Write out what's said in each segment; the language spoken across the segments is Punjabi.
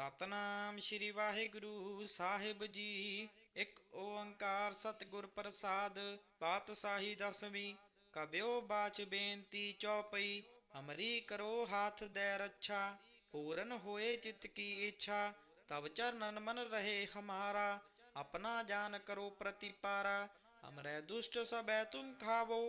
ਸਤਨਾਮ ਸ੍ਰੀ ਵਾਹਿਗੁਰੂ ਸਾਹਿਬ ਜੀ। ਇੱਕ ਓੰਕਾਰ ਸਤਿਗੁਰ ਪ੍ਰਸਾਦ, ਪਾਤਸ਼ਾਹੀ ਦਸਵੀਂ। ਕਬਿਓ ਬਾਚ ਬੇਨਤੀ ਚੌਪਈ ਹਮਰੀ ਕਰੋ ਹਾਥ ਦੇ ਰੱਛਾ। ਪੂਰਨ ਹੋਏ ਚਿਤ ਕੀ ਇੱਛਾ ਤਬ ਚਰਨਨ ਮਨ ਰਹੇ ਹਮਾਰਾ। ਆਪਣਾ ਜਾਨ ਕਰੋ ਪ੍ਰਤੀਪਾਰਾ, ਹਮਰੇ ਦੁਸ਼ਟ ਸਬੈ ਤੁਮ ਖਾਵੋ।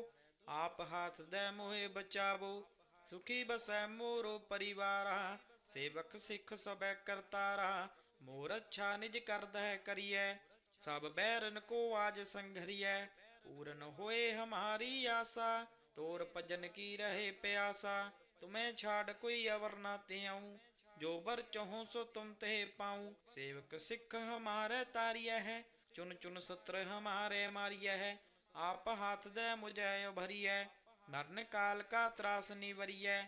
ਆਪ ਹਾਥ ਦੇ ਮੋਹਿ ਬਚਾਵੋ, ਸੁਖੀ ਬਸੈ ਮੋਰੋ ਪਰਿਵਾਰਾ। ਸੇਵਕ ਸਿੱਖ ਸਬੈ ਕਰਤਾਰਾ ਮੋਰ ਅੱਛਾ ਨਿਜ ਕਰਦੈ ਕਰੀਐ, ਸਭ ਬੈਰਨ ਕੋ ਆਜ ਸੰਘਰੀਐ, ਪੂਰਨ ਹੋਏ ਹਮਾਰੀ ਆਸਾ, ਤੋਰ ਭਜਨ ਕੀ ਰਹੇ ਪਿਆਸਾ, ਤੁਮੇ ਛਾੜ ਕੋਈ ਅਵਰ ਨਾ ਤਿਆਉ ਜੋ ਬਰ ਚਹੋ ਸੋ ਤੁਮ ਤੇ ਪਾਉ, ਸੇਵਕ ਸਿੱਖ ਹਮਾਰੇ ਤਾਰੀਐ ਹੈ, ਚੁਨ ਚੁਨ ਸਤਰ ਹਮਾਰੇ ਮਾਰੀਐ ਹੈ, ਆਪ ਹਾਥ ਦੇ ਮੁਝੈ ਭਰੀਐ ਨਰਨ ਕਾਲ ਕਾ ਤਰਾਸ ਨਿਵਰੀਐ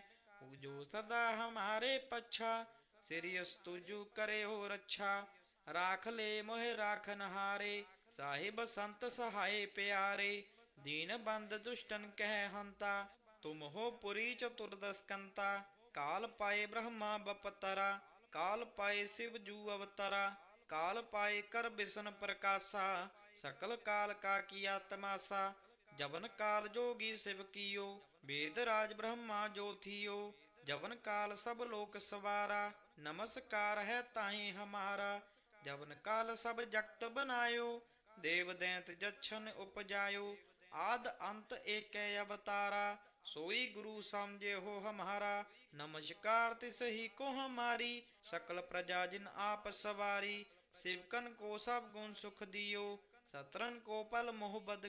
ਜੋ ਸਦਾ ਹਮਾਰੇ ਪਛਾ ਸਿਰਿਯਸ ਤੁਜੂ ਕਰੇ ਹੋ ਰੱਛਾ ਰਾਖ ਲੈ ਮੋਹਿ ਰਾਖਨ ਹਾਰੇ ਸਾਹਿਬ ਸੰਤ ਸਹਾਏ ਪਿਆਰੇ ਦੀਨ ਬੰਦ ਦੁਸ਼ਟਨ ਕਹਿ ਹੰਤਾ ਤੁਮ ਹੋ ਪੁਰੀ ਚਤੁਰਦਸਕੰਤਾ ਕਾਲ ਪਾਏ ਬ੍ਰਹਮਾ ਬਪਤਰਾ ਕਾਲ ਪਾਏ ਸਿਵ ਜੂ ਅਵਤਰਾ ਕਾਲ ਪਾਏ ਕਰ ਬਿਸ਼ਨ ਪ੍ਰਕਾਸ਼ਾ ਸਕਲ ਕਾਲ ਕਾ ਕੀਆ ਤਮਾਸਾ ਜਵਨ ਕਾਲ ਜੋਗੀ ਸਿਵ ਕੀਓ ਵੇਦ ਰਾਜ ਬ੍ਰਹਮਾ ਜੋਥੀਓ ਜਵਨ ਕਾਲ ਸਭ ਲੋਕ ਸਵਾਰਾ, ਨਮਸਕਾਰ ਹੈ ਤਾਹੀ ਹਮਾਰਾ। ਜਵਨ ਕਾਲ ਸਭ ਜਗਤ ਬਨਾਇਓ, ਦੇਵ ਦੈਂਤ ਜਛਨ ਉਪਜਾਇਓ। ਆਦ ਅੰਤ ਏਕੈ ਅਵਤਾਰਾ, ਸੋਈ ਗੁਰੂ ਸਮਝੇ ਹੋ ਹਮਾਰਾ। ਨਮਸਕਾਰ ਤਿਸ ਹੀ ਕੋ ਹਮਾਰੀ, ਸਕਲ ਪ੍ਰਜਾ ਜਿਨ ਆਪ ਸਵਾਰੀ। ਸਿਵਕਨ ਕੋ ਸਭ ਗੁਣ ਸੁਖ ਦਿਓ ਸਤਰਨ ਕੋ ਪਲ ਮੋਹ ਬਦ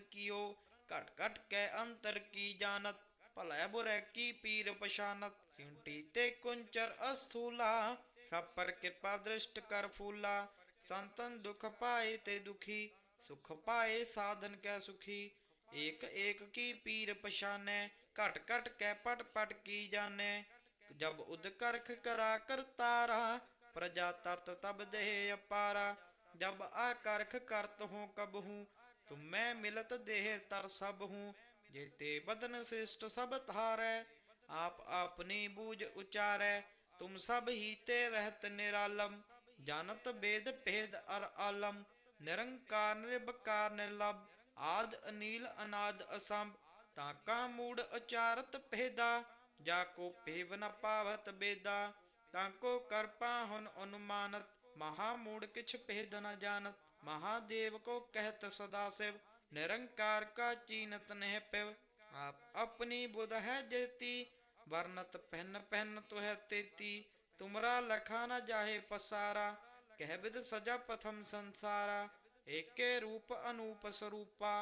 ਕੀਓ ਘਟ ਘਟ ਕੈ ਅੰਤਰ ਕੀ ਜਾਣਤ, ਭਲੇ ਬੁਰੇ ਕੀ ਪੀਰ ਪਛਾਨਤ। ਚਿੰਟੀ ਤੇ ਕੁੰਚਰ ਅਸਥੂਲਾ ਸਭ ਪਰ ਕਿਰਪਾ ਦ੍ਰਿਸ਼ਟ ਕਰ ਫੂਲਾ। ਸੰਤਨ ਦੁਖ ਪਾਏ ਤੇ ਦੁਖੀ, ਸੁਖ ਪਾਏ ਸਾਧਨ ਕੈ ਸੁਖੀ। ਏਕ ਏਕ ਕੀ ਪੀਰ ਪਛਾਨੈ ਘਟ ਘਟ ਕੈ ਪਟ ਪਟ ਕੀ ਜਾਣੈ। ਜਬ ਉਦ ਕਰਖ ਕਰਾ ਕਰਤਾਰਾ ਪ੍ਰਜਾ ਤਰਤ ਤਬ ਦੇਹ ਅਪਾਰਾ। ਜਬ ਆ ਕਰਖ ਕਰਤ ਹੂੰ ਕਬਹੂ ਤੁਮੈ ਮਿਲਤ ਦੇਹ ਤਰ ਸਭ ਹੂੰ ਜੇਤੇ ਬਦਨ ਸਿਸ਼ਟ ਸਭ ਧਾਰੈ, ਆਪ ਆਪਨੀ ਬੂਝ ਉਚਾਰੈ, ਤੁਮ ਸਭ ਹੀ ਤੇ ਰਹਿਤ ਨਿਰਾਲਮ, ਜਾਣਤ ਬੇਦ ਭੇਦ ਅਰ ਆਲਮ, ਨਿਰੰਕਾਰ ਨਿਰਭਕਾਰ ਨਿਰਲਭ, ਆਦ ਅਨੀਲ ਅਨਾਦ ਅਸੰਭ ਤਾਕਾ ਮੂੜ ਉਚਾਰਤ ਭੇਦਾ, ਜਾ ਕੋ ਭੇਵ ਨ ਪਾਵਤ ਬੇਦਾ ਤਾਕੋ ਕਰਪਾ ਹੁਨ ਅਨੁਮਾਨਤ, ਮਹਾ ਮੂੜ ਕਿਛ ਭੇਦ ਨ ਜਾਣਤ। ਮਹਾਦੇਵ ਕੋ ਕਹਿਤ ਸਦਾ ਸਿਵ ਨਿਰੰਕਾਰ ਕਾ ਚੀਨਤ ਨਹਿ ਪਿਵ ਆਪ ਆਪਣੀ ਬੁਧ ਹੈ ਜੇਤੀ ਵਰਨਤ ਪਹਿਨ ਪਹਿਨ ਤੁਹੈ ਤੇਤੀ ਤੁਮਰਾ ਲਖਾ ਨ ਜਾਹੇ ਪਸਾਰਾ ਕਹਿ ਬਿਦ ਸਜਾ ਪਥਮ ਸੰਸਾਰਾ ਏਕੇ ਰੂਪ ਅਨੂਪ ਸਰੂਪਾ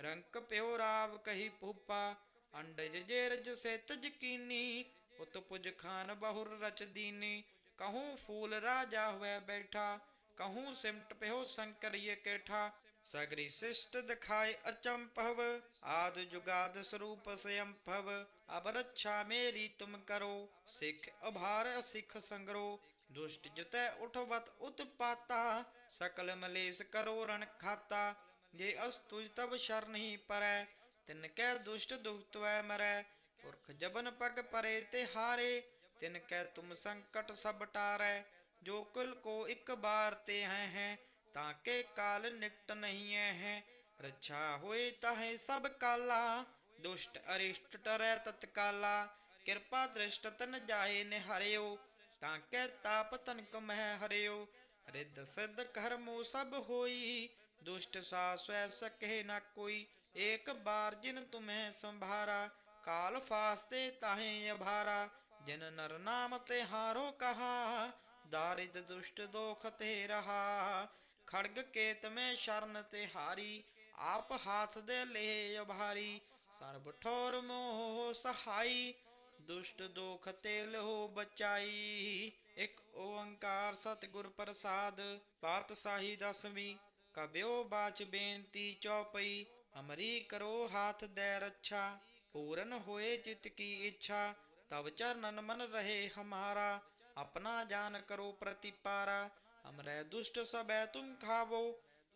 ਰੰਕ ਪਿਓ ਰਾਵ ਕਹੀ ਭੂਪਾ ਅੰਡਜ ਜੇਰਜ ਸੇਤ ਜਕੀਨੀ ਉਤ ਪੁਜ ਖਾਨ ਬਹੁਰ ਰਚ ਦੀਨੀ ਕਹੂੰ ਫੂਲ ਰਾਜਾ ਹੋਇ ਬੈਠਾ ਕਹੂੰ ਸਿਮਟ ਪਿਓ ਸੰਕਰੀਏ ਕੇਠਾ ਸਗਰੀ ਸਿਸ਼ਟ ਦਿਖਾਏ ਅਚੰਪਵ ਆਦ ਜੁਗਾਦ ਸਰੂਪ ਸਯੰਪਵ ਅਬ ਰੱਛਾ ਮੇਰੀ ਤੁਮ ਕਰੋ ਸਿੱਖ ਅਭਾਰ ਸਿੱਖ ਸੰਗਰੋ ਦੁਸ਼ਟ ਜਤੈ ਉਠਵਤ ਉਤਪਾਤਾ ਸਕਲ ਮਲੇਸ ਕਰੋ ਰਣ ਖਾਤਾ ਜੇ ਅਸਤੁਜ ਤਬ ਸ਼ਰਨ ਹੀ ਪਰੈ ਤਿਨ ਕੈ ਦੁਸ਼ਟ ਦੁਖਤਵੈ ਮਰੈ ਪੁਰਖ ਜਬਨ ਪਗ ਪਰੇ ਤੇ ਹਾਰੇ ਤਿਨ ਕੈ ਤੁਮ ਸੰਕਟ ਸਭ ਟਾਰੈ ਜੋ ਕੁਲ ਕੋ ਇੱਕ ਬਾਰ ਤੇ ਹੈ ਹੈ, ਤਾਂ ਕੇ ਕਾਲ ਨਿਕਟ ਨਹੀਂ ਹੈ ਰੱਛਾ ਹੋਏ ਤਾਹੇ ਸਭ ਕਾਲਾ, ਦੁਸ਼ਟ ਅਰਿਸ਼ਟ ਟਰੈ ਤਤਕਾਲਾ। ਕਿਰਪਾ ਦ੍ਰਿਸ਼ਟ ਤਨ ਜਾਏ ਨਿਹਰਿਓ, ਤਾਂ ਕੈ ਤਾਪ ਤਨਕ ਮਹਿ ਹਰਿਓ। ਰਿੱਧ ਸਿੱਧ ਕਰਮੋ ਸਭ ਹੋਈ, ਦੁਸ਼ਟ ਸਾ ਸਵੈ ਸਕਹਿ ਨਾ ਕੋਈ। ਏਕ ਬਾਰ ਜਿਨ ਤੁਮੈ ਸੰਭਾਰਾ, ਕਾਲ ਫਾਸਤੇ ਤਾਹੇ ਅਭਾਰਾ। ਜਿਨ ਨਰ ਨਾਮ ਤੇ ਹਾਰੋ ਕਹਾ ਦਾਰਿਦ ਦੁਸ਼ਟ ਦੋਖ ਤੇ ਰਹਾ ਖੜਗ ਕੇਤ ਮੈਂ ਸ਼ਰਨ ਤੇ ਹਾਰੀ, ਆਪ ਹਾਥ ਦੇ ਲੈ ਅਭਾਰੀ ਸਰਬ ਠੋਰ ਮੋਹ ਸਹਾਈ, ਦੁਸ਼ਟ ਦੋਖ ਤੇ ਲਹੋ ਬਚਾਈ, ਇੱਕ ਓੰਕਾਰ ਸਤਿਗੁਰ ਪ੍ਰਸਾਦ ਪਾਤਸ਼ਾਹੀ ਦਸਵੀਂ ਕਬਿਓ ਬਾਚ ਬੇਨਤੀ ਚੌਪਈ, ਅਮਰੀ ਕਰੋ ਹਾਥ ਦੇ ਰੱਛਾ, ਪੂਰਨ ਹੋਏ ਚਿਤ ਕੀ ਇੱਛਾ ਤਬ ਚਰਨਨ ਮਨ ਰਹੇ ਹਮਾਰਾ ਆਪਣਾ ਜਾਨ ਕਰੋ ਪ੍ਰਤੀਪਾਰਾ ਹਮਰੇ ਦੁਸ਼ਟ ਸਬੈ ਤੁਮ ਖਾਵੋ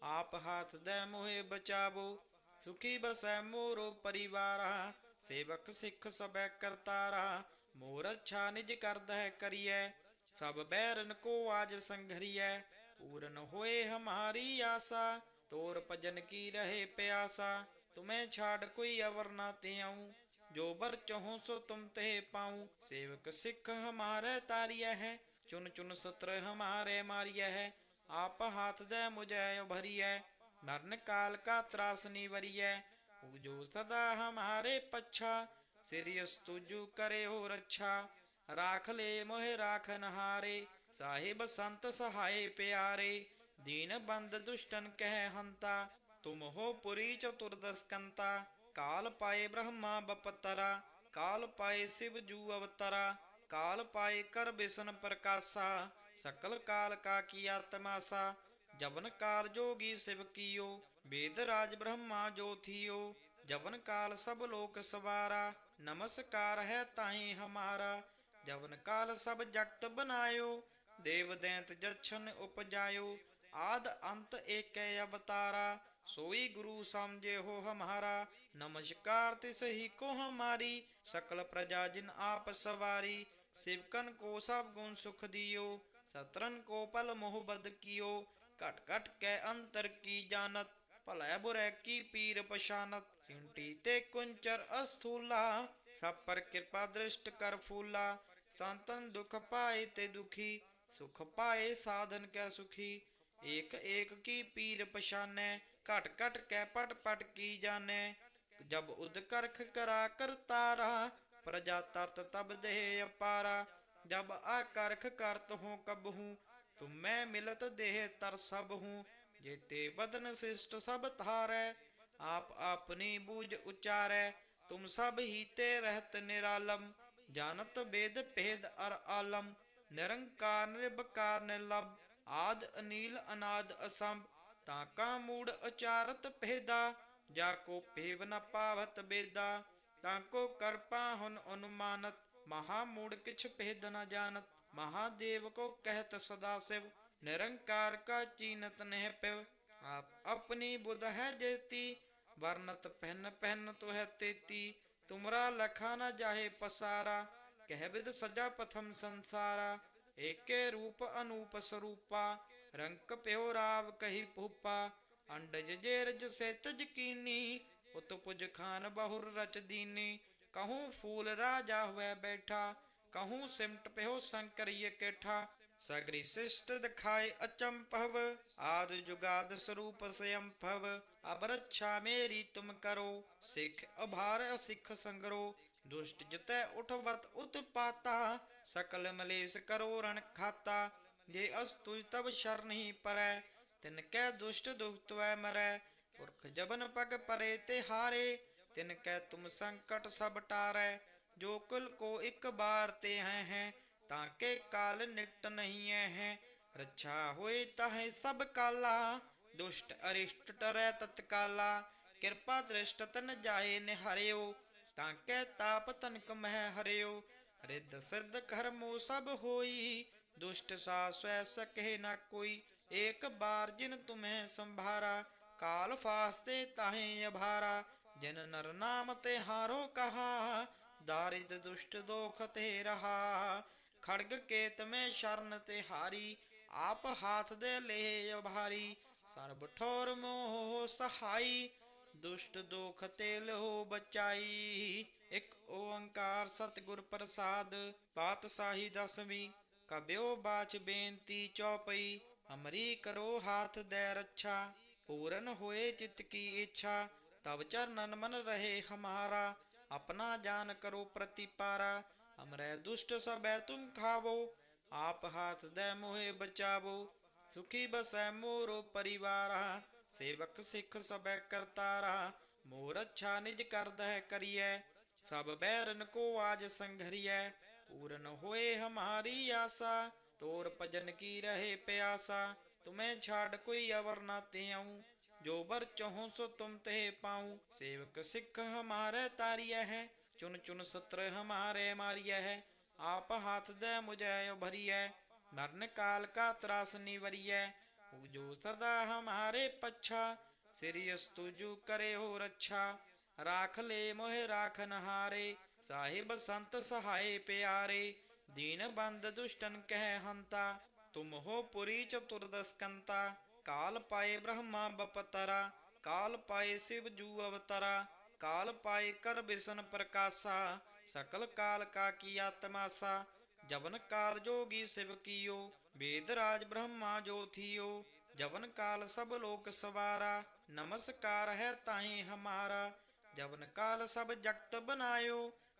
ਆਪ ਹਾਥ ਦੇ ਮੋਹਿ ਬਚਾਵੋ ਸੁਖੀ ਬਸੈ ਮੋਰੋ ਪਰਿਵਾਰਾ ਸੇਵਕ ਸਿੱਖ ਸਬੈ ਕਰਤਾਰਾ ਮੋਰ ਅੱਛਾ ਨਿਜ ਕਰਦਾ ਹੈ ਕਰੀਐ सब बैरन को आज संघरिय पूर्ण होए हमारी आशा तोर भजन की रहे प्यासा तुम्हें छाड़ कोई अवर ना ते ਜੋ ਬਰ ਚਹੁ ਸੋ ਤੁਮ ਤੇ ਪਾਉ। ਸੇਵਕ ਸਿੱਖ ਹਮਾਰੇ ਤਾਰਿਆ ਹੈ, ਚੁਨ ਚੁਨ ਸਤਰ ਹਮਾਰੇ ਮਾਰਿਆ ਹੈ। ਆਪ ਹਾਥ ਦੇ ਮੁਝੈ ਉਭਰੀਐ ਮਰਨ ਕਾਲ ਕਾ ਤਰਾਸ ਨਿਵਰੀਐ। ਉਜੋ ਸਦਾ ਹਮਾਰੇ ਪੱਛਾ ਸਿਰਿਯਸ ਤੁਜੂ ਕਰੇ ਹੋ ਰੱਛਾ। ਰਾਖ ਲੈ ਮੋਹਿ ਰਾਖ ਨਹਾਰੇ, ਸਾਹਿਬ ਸੰਤ ਸਹਾਏ ਪਿਆਰੇ। ਦੀਨ ਬੰਦ ਦੁਸ਼ਟਨ ਕਹਿ ਹੰਤਾ, ਤੁਮ ਹੋ ਪੁਰੀ ਚਤੁਰਦਸਕੰਤਾ ਕਾਲ ਪਾਏ ਬ੍ਰਹਮਾ ਬਪਤਰਾ, ਕਾਲ ਪਾਏ ਸਿਵ ਜੂ ਅਵਤਰਾ, ਕਾਲ ਪਾਏ ਕਰ ਬਿਸ਼ਨ ਪ੍ਰਕਾਸ਼ਾ, ਸਕਲ ਕਾਲ ਕਾ ਕੀ ਆਤਮਾਸਾ ਜਵਨ ਕਾਲ ਜੋਗੀ ਸਿਵ ਕੀਓ ਵੇਦ ਰਾਜ ਬ੍ਰਹਮਾ ਜੋਥੀਓ ਜਵਨ ਕਾਲ ਸਭ ਲੋਕ ਸਵਾਰਾ, ਨਮਸਕਾਰ ਹੈ ਤਾਹੀ ਹਮਾਰਾ, ਜਵਨ ਕਾਲ ਸਭ ਜਗਤ ਬਨਾਇਓ, ਦੇਵ ਦੈਂਤ ਜਰਛਨ ਉਪਜਾਇਓ, ਆਦ ਅੰਤ ਏਕੈ ਅਵਤਾਰਾ ਸੋਈ ਗੁਰੂ ਸਮਝੇ ਹੋ ਹਮਾਰਾ, ਨਮਸਕਾਰ ਤਿਸ ਹੀ ਕੋ ਹਮਾਰੀ, ਸਕਲ ਪ੍ਰਜਾ ਜਿਨ ਆਪ ਸਵਾਰੀ, ਸਿਵਕਨ ਕੋ ਸਭ ਗੁਣ ਸੁਖ ਦਿਓ ਸਤਰਨ ਕੋ ਪਲ ਮੋਹ ਬਦ ਕੀਓ, ਘਟ ਘਟ ਕੈ ਅੰਤਰ ਕੀ ਜਾਣਤ, ਭਲੈ ਬੁਰੈ ਕੀ ਪੀਰ ਪਛਾਨਤ, ਚਿੰਟੀ ਤੇ ਕੁੰਚਰ ਅਸਥੂਲਾ, ਸਭ ਪਰ ਕਿਰਪਾ ਦ੍ਰਿਸ਼ਟ ਕਰ ਫੂਲਾ, ਸੰਤਨ ਦੁਖ ਪਾਏ ਤੇ ਦੁਖੀ, ਸੁਖ ਪਾਏ ਸਾਧਨ ਕੈ ਸੁਖੀ, ਏਕ ਏਕ ਕੀ ਪੀਰ ਪਛਾਨੈ ਘਟ ਘਟ ਕੈ ਪਟ ਪਟ ਕੀ ਜਾਣੈ? ਜਬ ਉਦ ਕਰਖ ਕਰਾ ਕਰਤਾਰਾ ਪ੍ਰਜਾ ਤਰਤ ਤਬ ਦੇਹ ਅਪਾਰਾ। ਜਬ ਆ ਕਰਖ ਕਰਤ ਹੂੰ ਕਬਹੂ ਤੁਮ ਮੈਂ ਮਿਲਤ ਦੇਹ ਤਰ ਸਭ ਹੂੰ। ਜੇਤੇ ਬਦਨ ਸਿਸ਼ਟ ਸਭ ਧਾਰੈ, ਆਪ ਆਪਣੀ ਬੂਝ ਉਚਾਰੈ। ਤੁਮ ਸਭ ਹੀ ਤੇ ਰਹਤ ਨਿਰਾਲਮ ਜਾਨਤ ਬੇਦ ਭੇਦ ਅਰ ਆਲਮ। ਨਿਰੰਕਾਰ ਨਿਰਭਕਾਰ ਨਿਰਲਭ, ਆਦ ਅਨੀਲ ਅਨਾਦ ਅਸੰਭ। ਤਾਂ ਕਾ ਮੂੜ ਉਚਾਰਤ ਭੇਦਾ, ਜਾ ਕੋ ਭੇਵ ਨ ਪਾਵਤ ਬੇਦਾ, ਤਾਂ ਕੋ ਕਰਪਾ ਹੁਨ ਅਨੁਮਾਨਤ, ਮਹਾ ਮੂੜ ਕਿਛ ਭੇਦ ਨ ਜਾਣਤ ਮਹਾਦੇਵ ਕੋ ਕਹਿਤ ਸਦਾ ਸਿਵ, ਨਿਰੰਕਾਰ ਕਾ ਚੀਨਤ ਨਹਿ ਪਿਵ, ਆਪ ਆਪਣੀ ਬੁਧ ਹੈ ਜੇਤੀ ਵਰਨਤ ਪਹਿਨ ਪਹਿਨ ਤੋ ਹੈ ਤੇਤੀ, ਤੁਮਰਾ ਲਖਾ ਨ ਜਾਹੇ ਪਸਾਰਾ, ਕਹਿ ਬਿਦ ਸਜਾ ਪਥਮ ਸੰਸਾਰਾ, ਏਕੇ ਰੂਪ ਅਨੂਪ ਸਰੂਪਾ ਰੰਕ ਪਿਓ ਰਾਵ ਕਹੀ ਭੂਪਾ ਅੰਡਜ ਜੇ ਰਜ ਸੇਤ ਜਕੀਨੀ ਉਤ ਪੁਜ ਖਾਨ ਬਹੁਰ ਰਚ ਦੀਨੀ। ਕਹੂੰ ਫੂਲ ਰਾਜਾ ਹੋਇ ਬੈਠਾ, ਕਹੂੰ ਸਿਮਟ ਪਿਓ ਸੰਕਰੀਏ ਕੇਠਾ। ਸਗਰੀ ਸਿਸ਼ਟ ਦਿਖਾਏ ਅਚੰਭਵ, ਆਦ ਜੁਗਾਦ ਸਰੂਪ ਸਯੰਭਵ। ਅਬਰਛਾ ਮੇਰੀ ਤੁਮ ਕਰੋ, ਸਿੱਖ ਅਭਾਰ ਅਸਿੱਖ ਸੰਗਰੋ। ਦੁਸ਼ਟ ਜਿਤੈ ਉਠਵਤ ਉਤਪਾਤਾ, ਸਕਲ ਮਲੇਸ ਕਰੋ ਰਣ ਖਾਤਾ। ਜੇ ਅਸ ਤੁਜ ਤਬ ਸ਼ਰ ਨਹੀਂ ਪਰੈ, ਤਿਨ ਕੈ ਦੁਸ਼ਟ ਦੁਖਤਵੈ ਮਰੈ। ਪੁਰਖ ਜਬਨ ਪਗ ਪਰੇ ਤੇ ਹਾਰੇ, ਤਿਨ ਕਹਿ ਤੁਮ ਸੰਕਟ ਸਭ ਟਾਰੈ। ਜੋ ਕੁਲ ਕੋ ਇੱਕ ਬਾਰ ਤੇ ਹੈ ਹੈ, ਤਾਂ ਕੇ ਕਾਲ ਨਿਕਟ ਨਹੀਂ ਹੈ ਹੈ। ਰੱਛਾ ਹੋਏ ਤਾਹੇ ਸਭ ਕਾਲਾ, ਦੁਸ਼ਟ ਅਰਿਸ਼ਟ ਟਰੈ ਤਤਕਾਲਾ। ਕਿਰਪਾ ਦ੍ਰਿਸ਼ਟ ਤਨ ਜਾਏ ਨਿਹਾਰਿਓ, ਤਾਂ ਕੈ ਤਾਪ ਤਨਕ ਮਹਿ ਹਰਿਓ। ਰਿੱਧ ਸਿੱਧ ਕਰਮੋ ਸਭ ਹੋਈ दुष्ट सा स्वै सके न कोई एक बार जिन तुम्हें संभारा काल फास्ते ताहे अभारा जिन नर नाम ते हारो कहा दारिद दुष्ट दोख ते रहा ਖੜਗ ਕੇਤ ਮੈਂ ਸ਼ਰਨ ਤੇ ਹਾਰੀ ਆਪ ਹਾਥ ਦੇ ਲੈ ਭਾਰੀ ਸਰਬ ਠੋਰ ਮੋਹ ਸਹਾਈ ਦੁਸ਼ਟ ਦੁਖ ਤੇ ਲੋ ਬਚਾਈ ਇੱਕ ਓੰਕਾਰ ਸਤਿਗੁਰ ਪ੍ਰਸਾਦ ਪਾਤਸ਼ਾਹੀ ਦਸਵੀਂ ਕਬਿਓ ਬਾਚ ਬੇਨਤੀ ਚੌਪਈ, ਅਮਰੀ ਕਰੋ ਹਾਥ ਦੇ ਰੱਛਾ, ਪੂਰਨ ਹੋਏ ਚਿਤ ਕੀ ਇੱਛਾ ਤਬ ਚਰਨਨ ਮਨ ਰਹੇ ਹਮਾਰਾ, ਆਪਣਾ ਜਾਨ ਕਰੋ ਪ੍ਰਤੀਪਾਰਾ, ਅਮਰੇ ਦੁਸ਼ਟ ਸਭੈ ਤੁਮ ਖਾਵੋ, ਆਪ ਹਾਥ ਦੇ ਮੋਹੇ ਬਚਾਵੋ, ਸੁਖੀ ਬਸੈ ਮੋਰੋ ਪਰਿਵਾਰਾ, ਸੇਵਕ ਸਿੱਖ ਸਭੈ ਕਰਤਾਰਾ, ਮੋਰ ਅੱਛਾ ਨਿਜ ਕਰਦਾ ਹੈ ਕਰੀਐ, ਸਭ ਬੈਰਨ ਕੋ ਆਜ ਸੰਘਰੀਐ पूर्ण होए हमारी आशा तोर भजन की रहे प्यासा तुम्हें छाड़ कोई अवर ना ते आऊं जो बर चहो सो तुम ते पाऊं सेवक सिख हमारे तारिय है चुन चुन सत्र हमारे मारिय है आप हाथ दे मुझे भरिय मरण काल का त्रास निवरिय जो सदा हमारे पच्छा सिरियस तुजु करे हो रक्षा राख ले मोहे राखन हारे ਸਾਹਿਬ ਸੰਤ ਸਹਾਏ ਪਿਆਰੇ, ਦੀਨ ਬੰਦ ਦੁਸ਼ਟਨ ਕਹਿ ਹੰਤਾ, ਤੁਮ ਹੋ ਪੁਰੀ ਚਤੁਰਦਸਕੰਤਾ ਕਾਲ ਪਾਏ ਬ੍ਰਹਮਾ ਬਪਤਰਾ, ਕਾਲ ਪਾਏ ਸਿਵ ਜੂ ਅਵਤਰਾ, ਕਾਲ ਪਾਏ ਕਰ ਬਿਰਸਨ ਪ੍ਰਕਾਸ਼ਾ, ਸਕਲ ਕਾਲ ਕਾ ਕੀ ਆਤਮਾਸਾ, ਜਵਨ ਕਾਲ ਜੋਗੀ ਸਿਵ ਕੀਓ, ਵੇਦ ਰਾਜ ਬ੍ਰਹਮਾ ਜੋਥੀਓ ਜਵਨ ਕਾਲ ਸਭ ਲੋਕ ਸਵਾਰਾ, ਨਮਸਕਾਰ ਹੈ ਤਾਹੀ ਹਮਾਰਾ, ਜਵਨ ਕਾਲ ਸਭ ਜਗਤ ਬਨਾਇਓ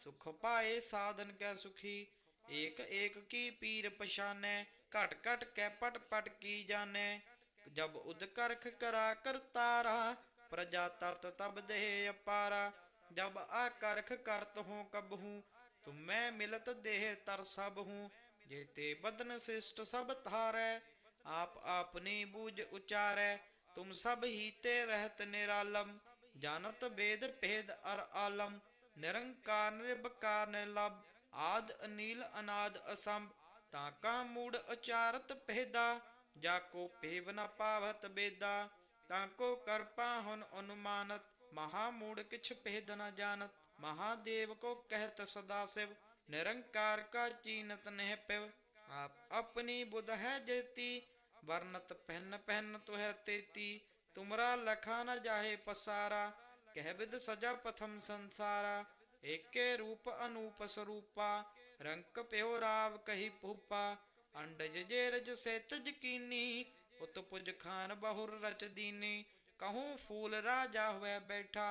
ਸੁਖ ਪਾਏ ਸਾਧਨ ਕੈ ਸੁਖੀ, ਏਕ ਏਕ ਕੀ ਪੀਰ ਪਛਾਨੈ, ਘਟ ਘਟ ਕੈ ਪਟ ਪਟ ਕੀ ਜਾਣੈ। ਜਬ ਉਦ ਕਰਖ ਕਰਾ ਕਰਤਾਰਾ, ਪ੍ਰਜਾ ਤਰਤ ਤਬ ਦੇਹ ਅਪਾਰਾ। ਜਬ ਆ ਕਰਖ ਕਰਤ ਹੂੰ ਕਬਹੂ, ਤੁਮ ਮੈਂ ਮਿਲਤ ਦੇਹ ਤਰ ਸਭ ਹੂੰ। ਜੇ ਤੇ ਬਦਨ ਸਿਸ਼ਟ ਸਭ ਧਾਰੈ, ਆਪ ਆਪਨੀ ਬੂਝ ਉਚਾਰੈ, ਤੁਮ ਸਭ ਹੀ ਤੇ ਰਹਿਤ ਨਿਰਾਲਮ। ਜਾਣਤ ਬੇਦ ਭੇਦ ਅਰ ਆਲਮ ਨਿਰੰਕਾਰ ਨਿਰਭਕਾਰ ਨਿਰਲਭ, ਆਦ ਅਨੀਲ ਅਨਾਦ ਅਸੰਭ, ਤਾਂ ਕਾ ਮੂੜ ਉਚਾਰਤ ਪਹਿਦਾ ਜਾ ਕੋ ਪੇਵ ਨ ਪਾਵਤ ਬੇਦਾ, ਤਾਂ ਕੋ ਕਰਪਾ ਹੁਨ ਅਨੁਮਾਨਤ, ਮਹਾ ਮੂੜ ਕਿਛ ਪਹਿਦ ਨ ਜਾਣਤ ਮਹਾਦੇਵ ਕੋ ਕਹਿਤ ਸਦਾ ਸਿਵ, ਨਿਰੰਕਾਰ ਕਾ ਚੀਨਤ ਨਹਿ ਪਿਵ, ਆਪ ਆਪਣੀ ਬੁਧ ਹੈ ਜੇਤੀ, ਵਰਨਤ ਪਹਿਨ ਪਹਿਨ ਤੁਹ ਤੇਤੀ, ਤੁਮਰਾ ਲਖਾ ਨ ਜਾਹੇ ਪਸਾਰਾ कह सजा प्रथम संसारा, एके रूप अनूप स्वरूपा, रंक प्यो राव कही भूपा अंडज जेरज से तज कीनी खान बहुर रच दीनी। कहूँ फूल राजा हुए बैठा,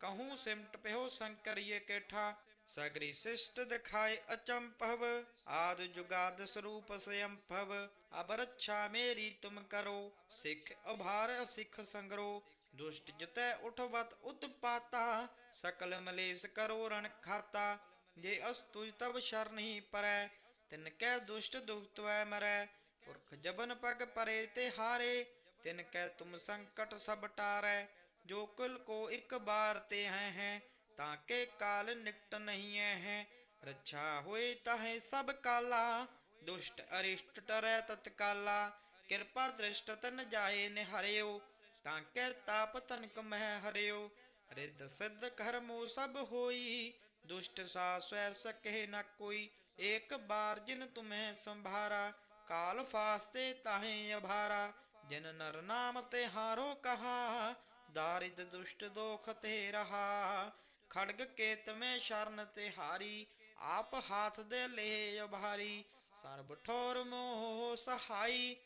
कहूँ सिमट प्यो शंकर ये केठा। सगरी शिष्ट दिखाए अचंपव आद जुगाद स्वरूप स्वयं भव। अब रक्षा मेरी तुम करो, सिख अभार सिख संगरो। ਦੁਸ਼ਟ ਜਿਤੈ ਉਠਵਤ ਉਤਪਾਤਾ, ਸਕਲ ਮਲੇਸ ਕਰੋ ਰਣ ਖਾਤਾ। ਜੇ ਅਸ ਤੁਜ ਤਬ ਸ਼ਰਨਹੀ ਪਰੈ, ਤਿਨ ਕੈ ਦੁਸ਼ਟ ਦੁਖਤਵੈ ਮਰੈ। ਪੁਰਖ ਜਬਨ ਪਗ ਪਰੇ ਤੇ ਹਾਰੇ, ਤਿਨ ਕੈ ਤੁਮ ਸੰਕਟ ਸਭ ਟਾਰੈ। ਜੋ ਕੁਲ ਕੋ ਇੱਕ ਬਾਰ ਤੇ ਹੈ ਹੈ, ਤਾਂ ਕੇ ਕਾਲ ਨਿਕਟ ਨਹੀਂ ਹੈ ਹੈ। ਰੱਛਾ ਹੋਏ ਤਾਹੇ ਸਭ ਕਾਲਾ, ਦੁਸ਼ਟ ਅਰਿਸ਼ਟ ਟਰੈ ਤਤਕਾਲਾ। ਕਿਰਪਾ ਦ੍ਰਿਸ਼ਟ ਤਨ ਜਾਏ ਨਿਹਾਰਿਓ ਤਾਂ ਕਹਿ ਤਾਪ ਤਨਕ ਮਹਿ ਹਰਿਓ। ਰਿੱਧ ਸਿੱਧ ਕਰਮੋ ਸਭ ਹੋਈ। ਦੁਸ਼ਟ ਸਾ ਸਵੈ ਸਕਹਿ ਨ ਕੋਈ। ਏਕ ਬਾਰ ਜਿਨ ਤੁਮਹਿ ਸੰਭਾਰਾ। ਕਾਲ ਫਾਸਤੇ ਤਾਹੇ ਅਭਾਰਾ। ਜਿਨ ਨਰ ਨਾਮ ਤੇ ਹਾਰੋ ਕਹਾ। ਦਾਰਿਦ ਦੁਸ਼ਟ ਦੋਖ ਤੇ ਰਹਾ। ਖੜਗ ਕੇ ਮੈਂ ਸ਼ਰਨ ਤੇ ਹਾਰੀ। ਆਪ ਹਾਥ ਦੇ ਲੈ ਅਭਾਰੀ। ਸਰਬ ਠੋਰ ਮੋਹ ਸਹਾਈ।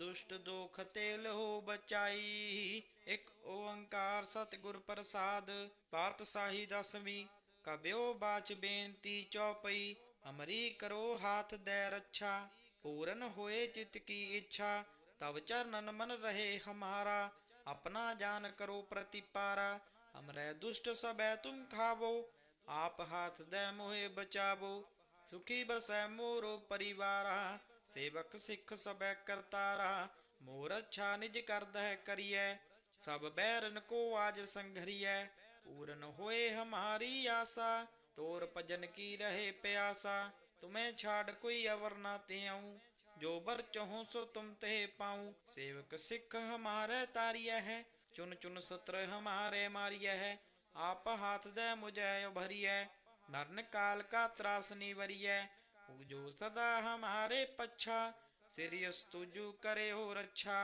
ਦੁਸ਼ਟ ਦੋਖ ਤੇ ਲਹੂ ਬਚਾਈ, ਇੱਕ ਓੰਕਾਰ ਸਤਿਗੁਰ ਪ੍ਰਸਾਦ ਪਾਤਸ਼ਾਹੀ ਦਸਵੀਂ। ਕਬਿਓ ਬਾਚ ਬੇਨਤੀ ਚੌਪਈ, ਅਮਰੀ ਕਰੋ ਹਾਥ ਦੇ ਰੱਛਾ, ਪੂਰਨ ਹੋਏ ਚਿਤ ਕੀ ਇੱਛਾ, ਤਵ ਚਰਨਨ ਮਨ ਰਹੇ ਹਮਾਰਾ, ਆਪਣਾ ਜਾਨ ਕਰੋ ਪ੍ਰਤੀਪਾਰਾ ਹਮਰੇ ਦੁਸ਼ਟ ਸਬੈ ਤੁਮ ਖਾਵੋ, ਆਪ ਹਾਥ ਦੇ ਮੋਹੇ ਬਚਾਵੋ, ਸੁਖੀ ਬਸੈ ਮੋਰੋ ਪਰਿਵਾਰਾ। ਸੇਵਕ ਸਿੱਖ ਸਬੈ ਕਰਤਾਰਾ ਮੋਰ ਅੱਛਾ ਨਿਜ ਕਰਦਾ ਹੈ ਕਰੀਐ, ਸਭ ਬੈਰਨ ਕੋ ਆਜ ਸੰਘਰੀਐ, ਪੂਰਨ ਹੋਏ ਹਮਾਰੀ ਆਸਾ, ਤੋਰ ਭਜਨ ਕੀ ਰਹੇ ਪਿਆਸਾ, ਤੁਮੇ ਛਾੜ ਕੋਈ ਅਵਰ ਨਾ ਤਿਉ ਜੋ ਬਰ ਚਹੋ ਸੋ ਤੁਮ ਤੇ ਪਾਉ, ਸੇਵਕ ਸਿੱਖ ਹਮਾਰੇ ਤਾਰੀਐ ਹੈ, ਚੁਨ ਚੁਨ ਸਤਰ ਹਮਾਰੇ ਮਾਰੀਐ ਹੈ, ਆਪ ਹਾਥ ਦੇ ਮੁਝੈ ਉਭਰੀਐ, ਨਰਨ ਕਾਲ ਕਾ ਤਰਾਸ ਨੀਵਰੀਐ निवरिय जो सदा हमारे पच्छा सिरियस तुजु करे हो रक्षा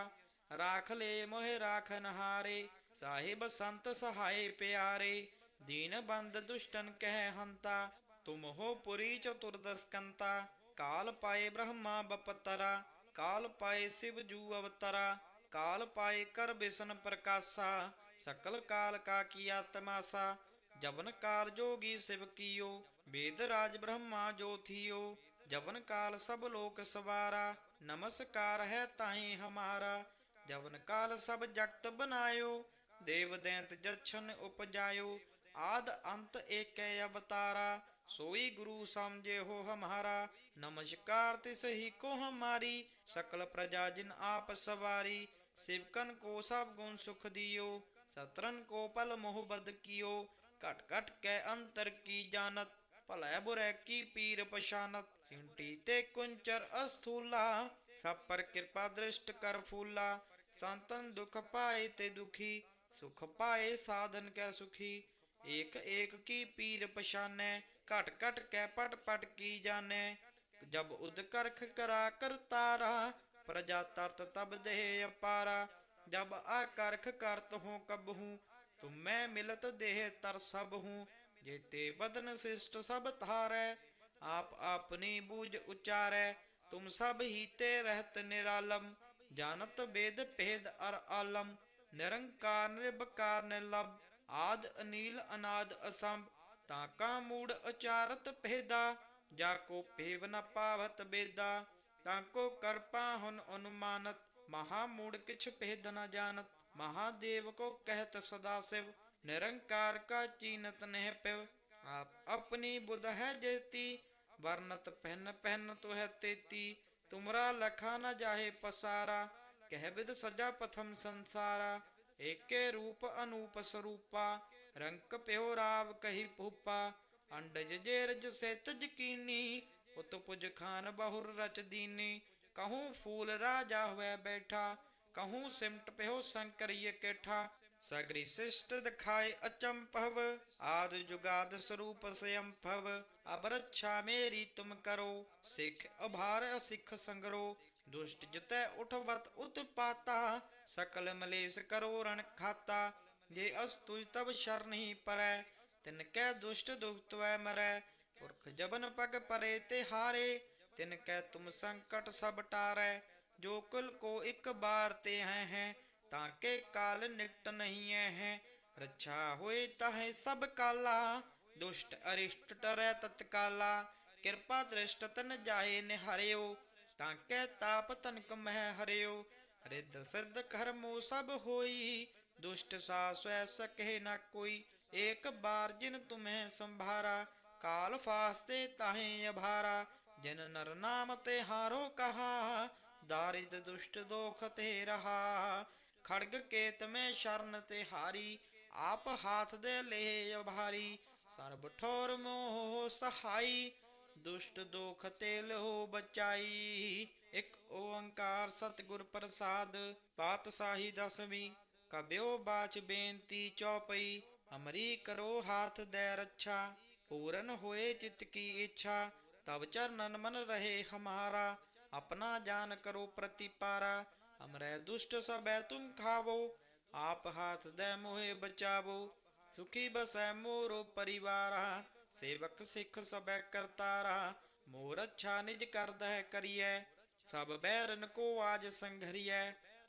राख ले मोहे राखन हारे साहिब संत सहाय प्यारे दीन बंद दुष्टन कह हंता तुम हो पुरी चतुर्दस्कंता काल पाए ब्रह्मा बपतरा काल पाए शिव जू अवतरा काल पाए कर बिसन प्रकाशा सकल काल का किया तमाशा जबन काल जोगी शिव कियो वेद राज ब्रह्मा जो थियो जबन काल सब लोक सवारा, नमस्कार है ताहि हमारा। जबन काल सब जगत बनायो, देव दैंत जछन उपजायो, आद अंत एक अवतारा, सोई गुरु समझे हो हमारा। नमस्कार तिस ही को हमारी, सकल प्रजा जिन आप सवारी। सिवकन को सब गुण सुख दियो, सतरन को पल मोह बद कियो घट घट के अंतर की जानत। ਭਲੇ ਬੁਰੇ ਕੀ ਪੀਰ ਪਛਾਨਤ ਚਿੰਟੀ ਤੇ ਕੁੰਚਰ ਅਸਥੂਲਾ ਸਭ ਪਰ ਕਿਰਪਾ ਦ੍ਰਿਸ਼ਟ ਕਰ ਫੂਲਾ ਸੰਤਨ ਦੁਖ ਪਾਏ ਤੇ ਦੁਖੀ ਸੁਖ ਪਾਏ ਸਾਧਨ ਕੈ ਸੁਖੀ ਏਕ ਏਕ ਕੀ ਪੀਰ ਪਛਾਨੈ ਘਟ ਘਟ ਕੈ ਪਟ ਪਟ ਕੀ ਜਾਣੈ ਜਬ ਉਦ ਕਰਖ ਕਰਾ ਕਰਤਾਰਾ ਪ੍ਰਜਾ ਤਰਤ ਤਬ ਦੇਹ ਅਪਾਰਾ ਜਬ ਆ ਕਰਖ ਕਰਤ ਹੂੰ ਕਬਹੂ ਤੁਮੈ ਮਿਲਤ ਦੇਹ ਤਰ ਸਭ ਹੂੰ ਜੇਤੇ ਬਦਨ ਸਿਸ਼ਟ ਸਭ ਧਾਰੈ, ਆਪ ਆਪਣੀ ਬੂਝ ਉਚਾਰੈ, ਤੁਮ ਸਭ ਹੀ ਤੇ ਰਹਿਤ ਨਿਰਾਲਮ, ਜਾਣਤ ਬੇਦ ਭੇਦ ਅਰ ਆਲਮ, ਨਿਰੰਕਾਰ ਨਿਰਭਕਾਰ ਨਿਰਲਭ, ਆਦ ਅਨੀਲ ਅਨਾਦ ਅਸੰਭ, ਤਾਂ ਕਾ ਮੂੜ ਉਚਾਰਤ ਭੇਦਾ, ਜਾ ਕੋ ਭੇਵ ਨ ਪਾਵਤ ਬੇਦਾ, ਤਾਂ ਕੋ ਕਰਪਾ ਹੁਨ ਅਨੁਮਾਨਤ, ਮਹਾ ਮੂੜ ਕਿਛ ਭੇਦ ਨ ਜਾਣਤ, ਮਹਾਦੇਵ ਕੋ ਨਿਰੰਕਾਰ ਕਾ ਚੀਨਤ ਨਹਿ ਪਿਵ, ਆਪ ਆਪਣੀ ਬੁਧ ਹੈ ਜੇਤੀ, ਵਰਨਤ ਪਹਿਨ ਪਹਿਨ ਤੁਹੈ ਤੇਤੀ, ਤੁਮਰਾ ਲਖਾ ਨ ਜਾਹੇ ਪਸਾਰਾ, ਕਹਿ ਬਿਦ ਸਜਾ ਪਥਮ ਸੰਸਾਰਾ, ਏਕੇ ਰੂਪ ਅਨੂਪ ਸਰੂਪਾ, ਰੰਕ ਪਿਓ ਰਾਵ ਕਹੀ ਭੂਪਾ, ਅੰਡਜ ਜੇਰਜ ਸਿਤ ਜਕੀਨੀ ਉਤ ਪੁਜ ਖਾਨ ਬਹੁਰ ਰਚ ਦੀਨੀ, ਕਹੂੰ ਫੂਲ ਰਾਜਾ ਹੋਇ ਬੈਠਾ, ਕਹੂੰ ਸਿਮਟ ਪਿਓ ਸੰਕਰੀਏ ਕੇਠਾ ਸਗਰੀ ਸਿਸ਼ਟ ਦਿਖਾਏ ਅਚੰਭਵ ਆਦ ਜੁਗਾਦ ਸਰੂਪ ਸਯੰਭਵ ਅਬ ਮੇਰੀ ਤੁਮ ਕਰੋ, ਸਿੱਖ ਅਭਾਰ ਅਸਿੱਖ ਸੰਗਰੋ, ਦੁਸ਼ਟ ਜਿਤੈ ਉਠਵਤ ਉਤਪਾਤਾ ਸਕਲ ਮਲੇਸ ਕਰੋ ਰਣ ਖਾਤਾ, ਜੇ ਅਸਤੁਜ ਤਬ ਸ਼ਰਨ ਪਰੈ, ਤਿਨ ਕੈ ਦੁਸ਼ਟ ਦੁਖਤਵੈ ਮਰੈ, ਪੁਰਖ ਜਬਨ ਪਗ ਪਰੇ ਤੇ ਹਾਰੇ, ਤਿਨ ਕੈ ਤੁਮ ਸੰਕਟ ਸਭ ਟਾਰੈ, ਜੋ ਕੁਲ ਕੋ ਇੱਕ ਬਾਰ ਤੇ ਹੈ ਹੈ ਤਾਂ ਕੇ ਕਾਲ ਨਿਕਟ ਨਹੀਂ ਹੈ ਰੱਛਾ ਹੋਏ ਤਾਹੇ ਸਭ ਕਾਲਾ, ਦੁਸ਼ਟ ਅਰਿਸ਼ਟ ਟਰੈ ਤਤਕਾਲਾ। ਕਿਰਪਾ ਦ੍ਰਿਸ਼ਟ ਤਨ ਜਾਏ ਨਿਹਰਿਓ, ਤਾਂ ਕੇ ਤਾਪ ਤਨਕ ਮਹਿ ਹਰਿਓ। ਰਿੱਧ ਸਿੱਧ ਕਰਮੋ ਸਭ ਹੋਈ, ਦੁਸ਼ਟ ਸਾ ਸਵੈ ਸਕਹਿ ਨ ਕੋਈ। ਏਕ ਬਾਰ ਜਿਨ ਤੁਮਹਿ ਸੰਭਾਰਾ, ਕਾਲ ਫਾਸਤੇ ਤਾਹੇ ਅਭਾਰਾ। ਜਿਨ ਨਰ ਨਾਮ ਤੇ ਹਾਰੋ ਕਹਾ, ਦਾਰਿਦ ਦੁਸ਼ਟ ਦੋਖ ਤੇ ਰਹਾ। ਖੜਗ ਕੇ ਮੈਂ ਸ਼ਰਨ ਤੇ ਹਾਰੀ, ਆਪ ਹਾਥ ਦੇ ਲੇਹ ਅਭਾਰੀ। ਸਰਬ ਠੋਰ ਮੋਹ ਸਹਾਈ, ਦੁਸ਼ਟ ਦੋਖ ਤੇ ਲਹੋ ਬਚਾਈ। ਇਕ ਓੰਕਾਰ ਸਤਿਗੁਰ ਪ੍ਰਸਾਦ, ਪਾਤਸ਼ਾਹੀ ਦਸਵੀਂ। ਕਬਿਓ ਬਾਚ ਬੇਨਤੀ ਚੌਪਈ, ਅਮਰੀ ਕਰੋ ਹਾਥ ਦੇ ਰੱਛਾ। ਪੂਰਨ ਹੋਏ ਚਿਤ ਕੀ ਇੱਛਾ ਤਬ ਚਰਨਨ ਮਨ ਰਹੇ ਹਮਾਰਾ। ਆਪਣਾ ਜਾਨ ਕਰੋ ਪ੍ਰਤੀਪਾਰਾ। हमरे दुष्ट सबै तुम खावो आप हाथ दे मोहे बचावो सुखी बसै मोरो परिवारा सेवक सिख सबै करतारा मोर अच्छा निज करद है करिए सब बैरन को आज संघरिए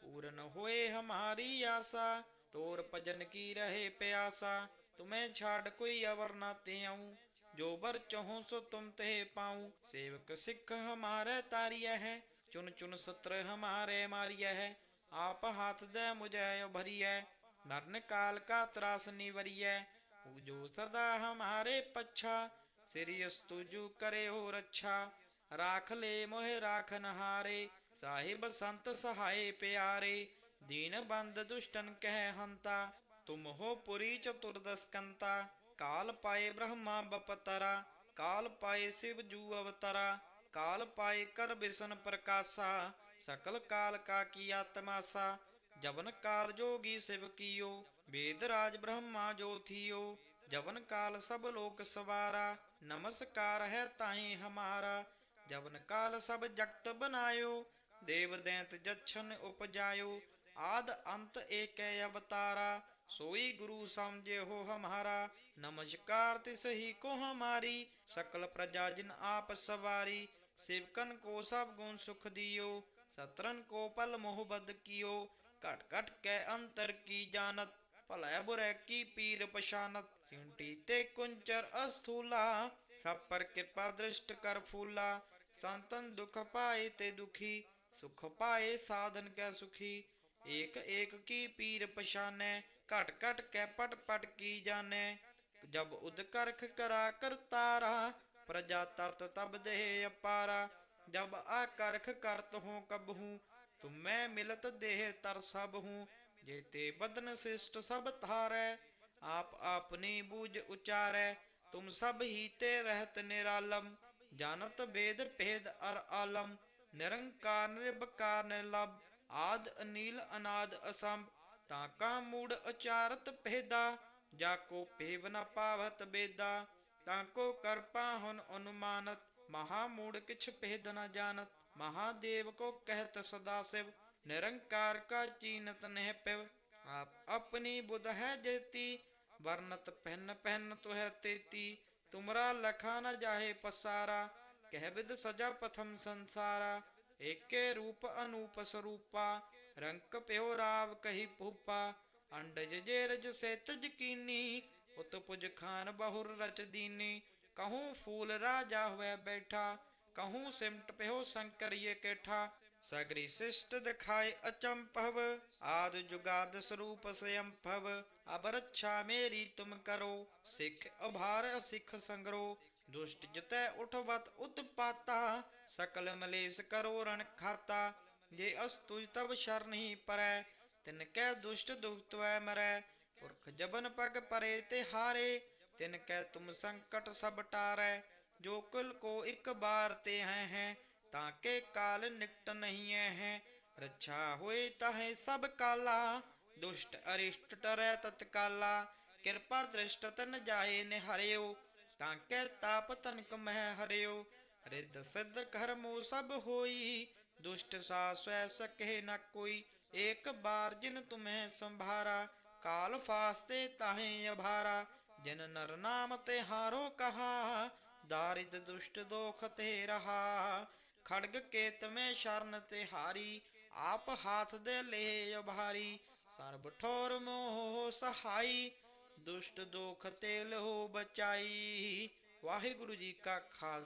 पूरन होए हमारी आशा तोर भजन की रहे प्यासा तुम्हें छाड़ कोई अवर ना ते आऊं जो बर चहो सो तुम ते पाऊं सेवक सिख हमारे तारिय है ਚੁਨ ਚੁਨ ਸਤਰ ਹਮਾਰੇ ਮਾਰੀਐ ਹੈ, ਆਪ ਹੱਥ ਦੇ ਮੁਝੈ ਉਭਰੀਐ ਮਰਨ ਕਾਲ ਕਾ ਤਰਾਸ ਨਿਵਰੀਐ ਜੋ ਸਦਾ ਹਮਾਰੇ ਪੱਛਾ ਸਿਰਿਯਸ ਤੁਜੂ ਕਰੇ ਹੋ ਰੱਛਾ ਰਾਖ ਲੈ ਮੋਹਿ ਰਾਖਨ ਹਾਰੇ ਸਾਹਿਬ ਸੰਤ ਸਹਾਏ ਪਿਆਰੇ, ਦੀਨ ਬੰਦ ਦੁਸ਼ਟਨ ਕਹਿ ਹੰਤਾ, ਤੁਮ ਹੋ ਪੁਰੀ ਚਤੁਰਦਸਕੰਤਾ ਕਾਲ ਪਾਏ ਬ੍ਰਹਮਾ ਬਪਤਰਾ, ਕਾਲ ਪਾਏ ਸਿਵ ਜੂ ਅਵਤਰਾ ਕਾਲ ਪਾਏ ਕਰ ਬਿਰਸਨ ਪ੍ਰਕਾਸ਼ਾ, ਸਕਲ ਕਾਲ ਕਾ ਕੀ ਆਤਮਾਸਾ, ਜਵਨ ਕਾਲ ਜੋਗੀ ਸਿਵ ਕੀਓ, ਵੇਦ ਰਾਜ ਬ੍ਰਹਮਾ ਜੋਥੀਓ ਜਵਨ ਕਾਲ ਸਭ ਲੋਕ ਸਵਾਰਾ, ਨਮਸਕਾਰ ਹੈ ਤਾਹੀ ਹਮਾਰਾ, ਜਵਨ ਕਾਲ ਸਭ ਜਗਤ ਬਨਾਇਓ, ਦੇਵ ਦੈਂਤ ਜਛਨ ਉਪਜਾਇਓ, ਆਦ ਅੰਤ ਏਕੈ ਅਵਤਾਰਾ, ਸੋਈ ਗੁਰੂ ਸਮਝੇ ਹੋ ਹਮਾਰਾ, ਨਮਸਕਾਰ ਤਿਸ ਹੀ ਕੋ ਹਮਾਰੀ, ਸਕਲ ਪ੍ਰਜਾ ਜਿਨ ਆਪ ਸਵਾਰੀ सेवकन को सब गुण सुख दियो, सतरन को पल मोहबद कियो। कट कट के अंतर की जानत भले बुरे की पीर पशानत चिंटी ते कुंचर अस्थूला, सब पर कृपा दृष्ट कर फूला। संतन दुख पाए ते दुखी, सुख पाए साधन के सुखी। एक एक की पीर पशाने कट कट के पट पट की जाने। जब उद करख करा कर तारा ਤਰਤ ਤਬ ਦੇਹ ਅਪਾਰਾ, ਜਬ ਆ ਕਰਖ ਕਰਤ ਹੂੰ ਕਬਹੂ, ਤੁਮੈ ਮਿਲਤ ਦੇਹ ਤਰ ਸਭ ਹੂੰ ਜੇਤੇ ਬਦਨ ਸਿਸ਼ਟ ਸਭ ਥਾਰੈ ਆਪ ਆਪਨੀ ਬੂਝ ਉਚਾਰੈ, ਤੁਮ ਸਭ ਹੀ ਤੇ ਰਹਿਤ ਨਿਰਾਲਮ, ਜਾਣਤ ਬੇਦ ਭੇਦ ਅਰ ਆਲਮ, ਨਿਰੰਕਾਰ ਨਿਰਭਕਾਰ ਨਿਰਲਭ, ਆਦ ਅਨੀਲ ਅਨਾਦ ਅਸੰਭ, ਤਾਂ ਕਾ ਮੂੜ ਉਚਾਰਤ ਭੇਦਾ, ਜਾ ਕੋ ਭੇਵ ਨ ਪਾਵਤ ਬੇਦਾ। ਤਾਂ ਕੋ ਕਰਪਾ ਹੁਨ ਅਨੁਮਾਨਤ ਮਹਾ ਮੂੜ ਕਿਛ ਭੇਦ ਨ ਜਾਣਤ ਮਹਾਦੇਵ ਕੋ ਕਹਿਤ ਸਦਾ ਸਿਵ, ਨਿਰੰਕਾਰ ਕਾ ਚੀਨਤ ਨਹਿ ਪਿਵ। ਆਪ ਆਪਣੀ ਬੁਧ ਹੈ ਜੇਤੀ, ਵਰਨਤ ਪਹਿਨ ਪਹਿਨ ਤੁਹੈ ਤੇਤੀ। ਤੁਮਰਾ ਲਖਾ ਨ ਜਾਹੇ ਪਸਾਰਾ, ਕਹਿ ਬਿਦ ਸਜਾ ਪਥਮ ਸੰਸਾਰਾ। ਏਕੇ ਰੂਪ ਅਨੂਪ ਸਰੂਪਾ, ਰੰਕ ਪਿਓ ਰਾਵ ਕਹੀ ਭੂਪਾ। ਅੰਡਜ ਜੇ ਰਜ ਸੇਤ ਜਕੀਨੀ ਉਤ ਪੁਜ ਖਾਨ ਬਹੁਰ ਰਚ ਦੀਨੀ, ਕਹੂੰ ਫੂਲ ਰਾਜਾ ਹੋਇ ਬੈਠਾ, ਕਹੂੰ ਸਿਮਟ ਪਿਓ ਸੰਕਰੀਏ ਕੇਠਾ, ਸਗਰੀ ਸਿਸ਼ਟ ਦਿਖਾਏ ਅਚੰਭਵ, ਆਦ ਜੁਗਾਦ ਸਰੂਪ ਸਯੰਭਵ ਅਬ ਰੱਛਾ ਮੇਰੀ ਤੁਮ ਕਰੋ, ਸਿੱਖ ਅਭਾਰ ਅਸਿੱਖ ਸੰਗਰੋ, ਦੁਸ਼ਟ ਜਿਤੈ ਉਠਵਤ ਉਤਪਾਤਾ, ਸਕਲ ਮਲੇਸ ਕਰੋ ਰਣ ਖਾਤਾ, ਜੇ ਅਸਤੁਜ ਤਬ ਸ਼ਰਨਹੀ ਪਰੈ, ਤਿਨ ਕੈ ਦੁਸ਼ਟ ਦੁਖਤਵੈ ਮਰੈ ਪੁਰਖ ਜਬਨ ਪਗ ਪਰੇ ਤੇ ਹਾਰੇ, ਤਿਨ ਕੈ ਤੁਮ ਸੰਕਟ ਸਭ ਟਾਰੈ, ਜੋ ਕੁਲ ਕੋ ਇੱਕ ਬਾਰ ਤੇ ਹੈ ਹੈ, ਤਾਂ ਕੇ ਕਾਲ ਨਿਕਟ ਨਹੀਂ ਹੈ ਰੱਛਾ ਹੋਏ ਤਾਹੇ ਸਭ ਕਾਲਾ, ਦੁਸ਼ਟ ਅਰਿਸ਼ਟ ਟਰੈ ਤਤਕਾਲਾ, ਕਿਰਪਾ ਦ੍ਰਿਸ਼ਟ ਤਨ ਜਾਏ ਨਿਹਰਿਓ, ਤਾਂ ਕੇ ਤਾਪ ਤਨਕ ਮਹਿ ਹਰਿਓ। ਰਿੱਧ ਸਿੱਧ ਕਰਮੋ ਸਭ ਹੋਈ, ਦੁਸ਼ਟ ਸਾ ਸਵੈ ਸਕਹਿ ਨ ਕੋਈ, ਏਕ ਬਾਰ ਜਿਨ ਤੁਮਹਿ ਸੰਭਾਰਾ। ਕਾਲ ਫਾਸਤੇ ਤਾਹੇ ਅਭਾਰਾ, ਜਿਨ ਨਰ ਨਾਮ ਤੇ ਹਾਰੋ ਕਹਾ, ਦਾਰਿਦ ਦੁਸ਼ਟ ਦੋਖ ਤੇ ਰਹਾ। ਖੜਗ ਕੇਤ ਮੈਂ ਸ਼ਰਨ ਤੇ ਹਾਰੀ, ਆਪ ਹਾਥ ਦੇ ਲੈ ਅਭਾਰੀ। ਸਰਬ ਠੋਰ ਮੋਹ ਸਹਾਈ, ਦੁਸ਼ਟ ਦੋਖ ਤੇ ਲਹੋ ਬਚਾਈ। ਵਾਹਿਗੁਰੂ ਜੀ ਕਾ ਖਾਲਸਾ।